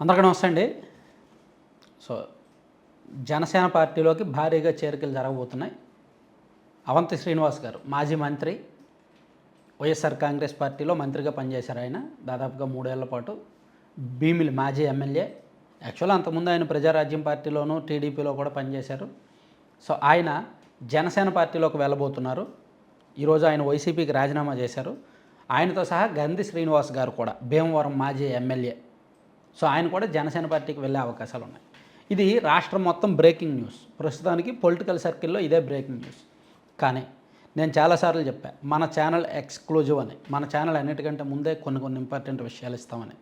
అందరికీ నమస్తే అండి. సో జనసేన పార్టీలోకి భారీగా చేరికలు జరగబోతున్నాయి. అవంతి శ్రీనివాస్ గారు మాజీ మంత్రి వైఎస్ఆర్ కాంగ్రెస్ పార్టీలో మంత్రిగా పనిచేశారు ఆయన. దాదాపుగా మూడేళ్ళ పాటు భీమిలి మాజీ ఎమ్మెల్యే. యాక్చువల్గా అంతకుముందు ఆయన ప్రజారాజ్యం పార్టీలోనూ టీడీపీలో కూడా పనిచేశారు. సో ఆయన జనసేన పార్టీలోకి వెళ్ళబోతున్నారు. ఈరోజు ఆయన వైసీపీకి రాజీనామా చేశారు. ఆయనతో సహా గంధి శ్రీనివాస్ గారు కూడా భీమవరం మాజీ ఎమ్మెల్యే. సో ఆయన కూడా జనసేన పార్టీకి వెళ్ళే అవకాశాలు ఉన్నాయి. ఇది రాష్ట్రం మొత్తం బ్రేకింగ్ న్యూస్ ప్రస్తుతానికి పొలిటికల్ సర్కిల్లో ఇదే బ్రేకింగ్ న్యూస్ కానీ నేను చాలాసార్లు చెప్పాను మన ఛానల్ ఎక్స్క్లూజివ్ అని మన ఛానల్ అన్నిటికంటే ముందే కొన్ని కొన్ని ఇంపార్టెంట్ విషయాలు ఇస్తామని.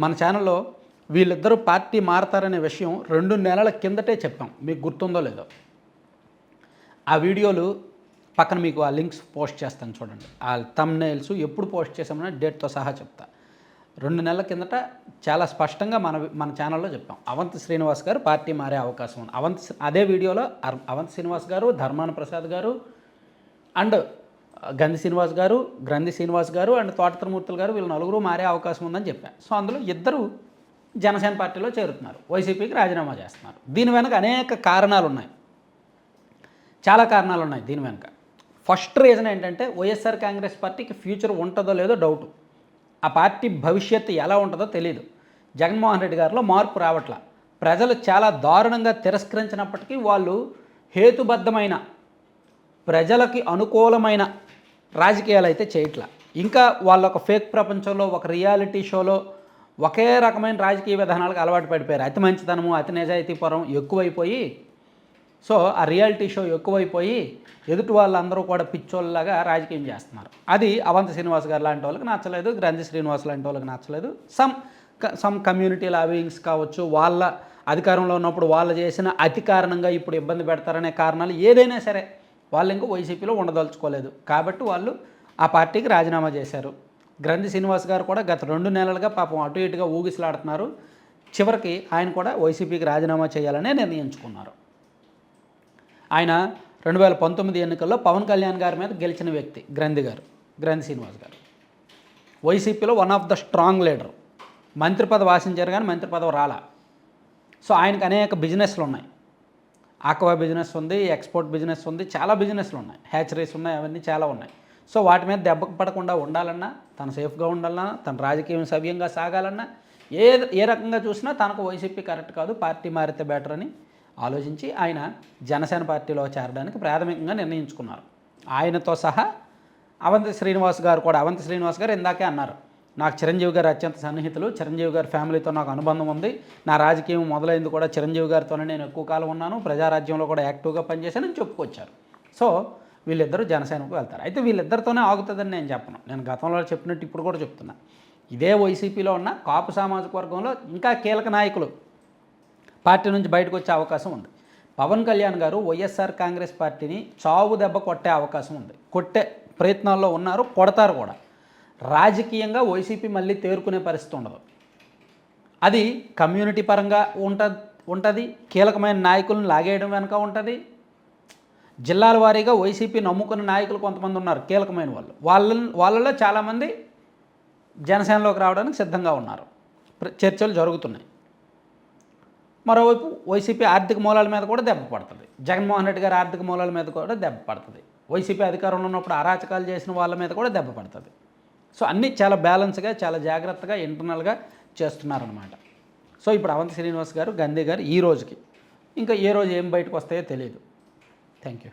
మన ఛానల్లో వీళ్ళిద్దరూ పార్టీ మారతారనే విషయం రెండు నెలల కిందటే చెప్పాం. మీకు గుర్తుందో లేదో. ఆ వీడియోలు పక్కన మీకు ఆ లింక్స్ పోస్ట్ చేస్తాను చూడండి. ఆ తమ్నైల్స్ ఎప్పుడు పోస్ట్ చేసామని డేట్తో సహా చెప్తా. రెండు నెలల కిందట చాలా స్పష్టంగా మన మన ఛానల్లో చెప్పాం. అవంతి శ్రీనివాస్ గారు పార్టీ మారే అవకాశం ఉంది. అవంత్ అదే వీడియోలో అర్- శ్రీనివాస్ గారు ధర్మాన ప్రసాద్ గారు అండ్ గంధి శ్రీనివాస్ గారు గ్రంథి శ్రీనివాస్ గారు అండ్ తోటతరమూర్తులు గారు వీళ్ళు నలుగురు మారే అవకాశం ఉందని చెప్పాను సో అందులో ఇద్దరు జనసేన పార్టీలో చేరుతున్నారు. వైసీపీకి రాజీనామా చేస్తున్నారు. దీని వెనక అనేక కారణాలు ఉన్నాయి చాలా కారణాలు ఉన్నాయి దీని వెనుక. ఫస్ట్ రీజన్ ఏంటంటే వైఎస్ఆర్ కాంగ్రెస్ పార్టీకి ఫ్యూచర్ ఉంటుందో లేదో డౌట్. ఆ పార్టీ భవిష్యత్తు ఎలా ఉంటుందో తెలియదు జగన్మోహన్ రెడ్డి గారిలో మార్పు రావట్ల. ప్రజలు చాలా దారుణంగా తిరస్కరించినప్పటికీ వాళ్ళు హేతుబద్ధమైన ప్రజలకి అనుకూలమైన రాజకీయాలు అయితే చేయట్లా. ఇంకా వాళ్ళ ఒక ఫేక్ ప్రపంచంలో ఒక రియాలిటీ షోలో ఒకే రకమైన రాజకీయ విధానాలకు అలవాటు పడిపోయారు. అతి మంచితనము అతి నిజాయితీపరం ఎక్కువైపోయి సో ఆ రియాలిటీ షో ఎక్కువైపోయి ఎదుటి వాళ్ళందరూ కూడా పిచ్చోళ్ళలాగా రాజకీయం చేస్తున్నారు. అది అవంత శ్రీనివాస్ గారు లాంటి వాళ్ళకి నచ్చలేదు గ్రంథి శ్రీనివాస్ లాంటి వాళ్ళకి నచ్చలేదు. సమ్ సమ్ కమ్యూనిటీ లాబింగ్స్ కావచ్చు వాళ్ళ అధికారంలో ఉన్నప్పుడు వాళ్ళు చేసిన అతి కారణంగా ఇప్పుడు ఇబ్బంది పెడతారనే కారణాలు ఏదైనా సరే వాళ్ళు ఇంకా వైసీపీలో ఉండదలుచుకోలేదు. కాబట్టి వాళ్ళు ఆ పార్టీకి రాజీనామా చేశారు. గ్రంథి శ్రీనివాస్ గారు కూడా గత రెండు నెలలుగా పాపం అటు ఇటుగా ఊగిసలాడుతున్నారు. చివరికి ఆయన కూడా వైసీపీకి రాజీనామా చేయాలనే నిర్ణయించుకున్నారు. ఆయన రెండు వేల పంతొమ్మిది ఎన్నికల్లో పవన్ కళ్యాణ్ గారి మీద గెలిచిన వ్యక్తి గ్రంథి గారు గ్రంథి శ్రీనివాస్ గారు. వైసీపీలో one of the strong leader మంత్రి పదవి ఆశించారు కానీ మంత్రి పదవి రాలా. సో ఆయనకు అనేక బిజినెస్లు ఉన్నాయి. ఆక్వా బిజినెస్ ఉంది ఎక్స్పోర్ట్ బిజినెస్ ఉంది చాలా బిజినెస్లు ఉన్నాయి. హ్యాచరీస్ ఉన్నాయి అవన్నీ చాలా ఉన్నాయి. సో వాటి మీద దెబ్బకు పడకుండా ఉండాలన్నా తను సేఫ్గా ఉండాలన్నా తన రాజకీయం సవ్యంగా సాగాలన్నా ఏ ఏ రకంగా చూసినా తనకు వైసీపీ కరెక్ట్ కాదు పార్టీ మారితే బెటర్ అని ఆలోచించి ఆయన జనసేన పార్టీలో చేరడానికి ప్రాథమికంగా నిర్ణయించుకున్నారు. ఆయనతో సహా అవంతి శ్రీనివాస్ గారు కూడా అవంతి శ్రీనివాస్ గారు ఇందాకే అన్నారు నాకు చిరంజీవి గారు అత్యంత సన్నిహితులు చిరంజీవి గారి ఫ్యామిలీతో నాకు అనుబంధం ఉంది నా రాజకీయం మొదలైంది కూడా చిరంజీవి గారితోనే నేను ఎక్కువ కాలం ఉన్నాను ప్రజారాజ్యంలో కూడా యాక్టివ్గా పనిచేశానని చెప్పుకొచ్చారు. సో వీళ్ళిద్దరూ జనసేనకు వెళ్తారు. అయితే వీళ్ళిద్దరితోనే ఆగుతుందని నేను చెప్పను. నేను గతంలో చెప్పినట్టు ఇప్పుడు కూడా చెప్తున్నా. ఇదే వైసీపీలో ఉన్న కాపు సామాజిక వర్గంలో ఇంకా కీలక నాయకులు పార్టీ నుంచి బయటకు వచ్చే అవకాశం ఉంది. పవన్ కళ్యాణ్ గారు వైఎస్ఆర్ కాంగ్రెస్ పార్టీని చావు దెబ్బ కొట్టే అవకాశం ఉంది. కొట్టే ప్రయత్నాల్లో ఉన్నారు కొడతారు కూడా. రాజకీయంగా వైసీపీ మళ్ళీ తేరుకునే పరిస్థితి ఉండదు. అది కమ్యూనిటీ పరంగా ఉంట ఉంటుంది కీలకమైన నాయకులను లాగేయడం వెనుక ఉంటుంది. జిల్లాల వారీగా వైసీపీ నమ్ముకున్న నాయకులు కొంతమంది ఉన్నారు కీలకమైన వాళ్ళు. వాళ్ళ వాళ్ళలో చాలామంది జనసేనలోకి రావడానికి సిద్ధంగా ఉన్నారు. చర్చలు జరుగుతున్నాయి. మరోవైపు వైసీపీ ఆర్థిక మూలాల మీద కూడా దెబ్బ పడుతుంది. జగన్మోహన్ రెడ్డి గారి ఆర్థిక మూలాల మీద కూడా దెబ్బ పడుతుంది. వైసీపీ అధికారంలో ఉన్నప్పుడు అరాచకాలు చేసిన వాళ్ళ మీద కూడా దెబ్బ పడుతుంది. సో అన్నీ చాలా బ్యాలెన్స్గా చాలా జాగ్రత్తగా ఇంటర్నల్గా చేస్తున్నారనమాట సో ఇప్పుడు అవంతి శ్రీనివాస్ గారు గాంధీ గారు ఈ రోజుకి. ఇంకా ఏ రోజు ఏం బయటకు వస్తాయో తెలియదు థ్యాంక్ యూ